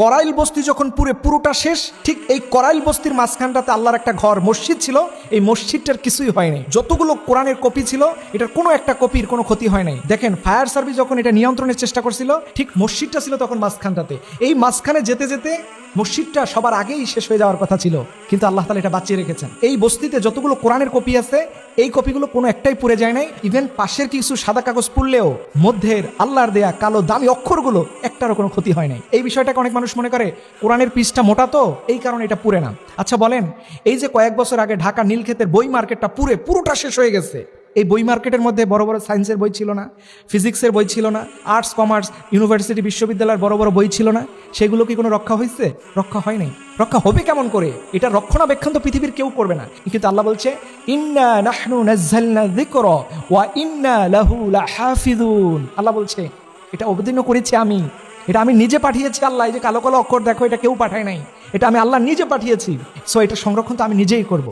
করাইল বস্তি যখন পুরে পুরোটা শেষ, ঠিক এই করাইল বস্তির মাঝখানটাতে আল্লাহর একটা ঘর, মসজিদ ছিল। এই মসজিদটার কিছুই হয়নি যতগুলো কোরআনের কপি ছিল, এটার কোনো একটা কপির কোনো ক্ষতি হয় নাই। দেখেন, ফায়ার সার্ভিস যখন এটা নিয়ন্ত্রণের চেষ্টা করছিল, ঠিক মসজিদটা ছিল তখন মাঝখানটাতে। এই মাঝখানে যেতে যেতে মসজিদটা সবার আগেই শেষ হয়ে যাওয়ার কথা ছিল, কিন্তু আল্লাহ তালা এটা বাঁচিয়ে রেখেছেন। এই বস্তিতে যতগুলো কোরআনের কপি আছে, এই কপিগুলো কোনো একটাই পুড়ে যায় নাই। ইভেন পাশের কিছু সাদা কাগজ পুড়লেও মধ্যের আল্লাহর দেয়া কালো দামি অক্ষরগুলো একটারও কোনো ক্ষতি হয় নাই। এই বিষয়টাকে অনেক মানুষ মনে করে, কোরআনের পিসটা মোটা তো, এই কারণে এটা পুড়ে না। আচ্ছা বলেন, এই যে কয়েক বছর আগে ঢাকা নীলক্ষেতের বই মার্কেটটা পুরে পুরোটা শেষ হয়ে গেছে। এই বই মার্কেটের মধ্যে বড় বড় সায়েন্সের বই ছিল না, ফিজিক্সের বই ছিল না, আর্টস, কমার্স, ইউনিভার্সিটি, বিশ্ববিদ্যালয়ের বড় বড় বই ছিল না। সেগুলো কি কোনো রক্ষা হয়েছে? রক্ষা হয় নাই। রক্ষা হবে কেমন করে? এটা রক্ষণাবেক্ষণ তো পৃথিবীর কেউ করবে না। কিন্তু আল্লাহ বলছে ওয়া লাহু আল্লাহ বলছে, এটা অবতীর্ণ করেছি আমি। এটা আমি নিজে পাঠিয়েছি আল্লাহ। এই যে কালো কালো অক্ষর দেখো, এটা কেউ পাঠায় নাই। এটা আমি আল্লাহ নিজে পাঠিয়েছি। সো এটা সংরক্ষণ তো আমি নিজেই করব।